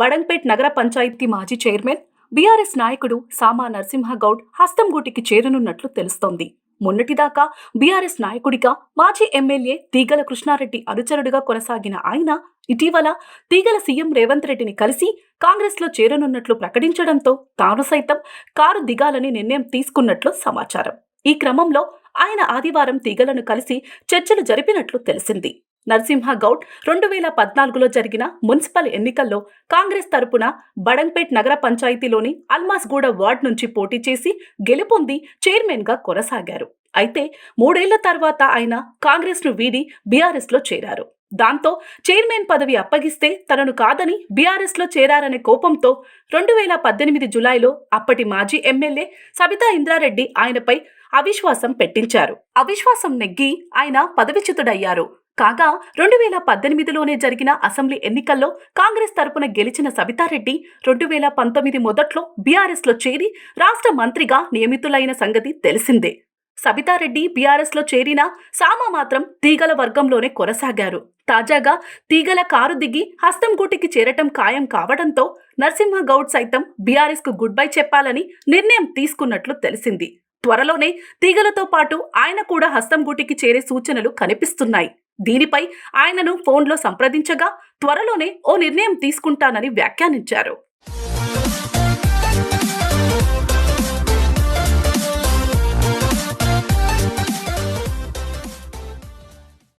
బడంపేట్ నగర పంచాయతీ మాజీ chairman BRS నాయకుడు సామా నరసింహగౌడ్ హస్తంగూటికి చేరనున్నట్లు తెలుస్తోంది. మొన్నటిదాకా బీఆర్ఎస్ నాయకుడిగా మాజీ ఎమ్మెల్యే తీగల కృష్ణారెడ్డి అనుచరుడిగా కొనసాగిన ఆయన ఇటీవల తీగల సీఎం రేవంత్ రెడ్డిని కలిసి కాంగ్రెస్లో చేరనున్నట్లు ప్రకటించడంతో తాను సైతం కారు దిగాలని నిర్ణయం తీసుకున్నట్లు సమాచారం. ఈ క్రమంలో ఆయన ఆదివారం తీగలను కలిసి చర్చలు జరిపినట్లు తెలిసింది. నరసింహ గౌడ్ రెండు వేల పద్నాలుగులో జరిగిన మున్సిపల్ ఎన్నికల్లో కాంగ్రెస్ తరపున బడంపేట్ నగర పంచాయతీలోని అల్మాస్గూడ వార్డ్ నుంచి పోటీ చేసి గెలుపొంది చైర్మన్గా కొనసాగారు. అయితే మూడేళ్ళ తర్వాత ఆయన కాంగ్రెస్ను వీడి బీఆర్ఎస్లో చేరారు. దాంతో చైర్మన్ పదవి అప్పగిస్తే తనను కాదని బీఆర్ఎస్లో చేరారనే కోపంతో రెండు వేల పద్దెనిమిది జులైలో అప్పటి మాజీ ఎమ్మెల్యే సబితా ఇంద్రారెడ్డి ఆయనపై అవిశ్వాసం పెట్టించారు. అవిశ్వాసం నెగ్గి ఆయన పదవిచ్యుతుడయ్యారు. కాగా రెండు వేల పద్దెనిమిదిలోనే జరిగిన అసెంబ్లీ ఎన్నికల్లో కాంగ్రెస్ తరపున గెలిచిన సబితారెడ్డి రెండు వేల పంతొమ్మిది మొదట్లో బీఆర్ఎస్లో చేరి రాష్ట్ర మంత్రిగా నియమితులైన సంగతి తెలిసిందే. సబితారెడ్డి బీఆర్ఎస్లో చేరిన సామా మాత్రం తీగల వర్గంలోనే కొనసాగారు. తాజాగా తీగల కారు దిగి హస్తంగూటికి చేరటం ఖాయం కావడంతో నరసింహగౌడ్ సైతం బీఆర్ఎస్కు గుడ్ బై చెప్పాలని నిర్ణయం తీసుకున్నట్లు తెలిసింది. త్వరలోనే తీగలతో పాటు ఆయన కూడా హస్తంగూటికి చేరే సూచనలు కనిపిస్తున్నాయి. దీనిపై ఆయనను ఫోన్లో సంప్రదించగా త్వరలోనే ఓ నిర్ణయం తీసుకుంటానని వ్యాఖ్యానించారు.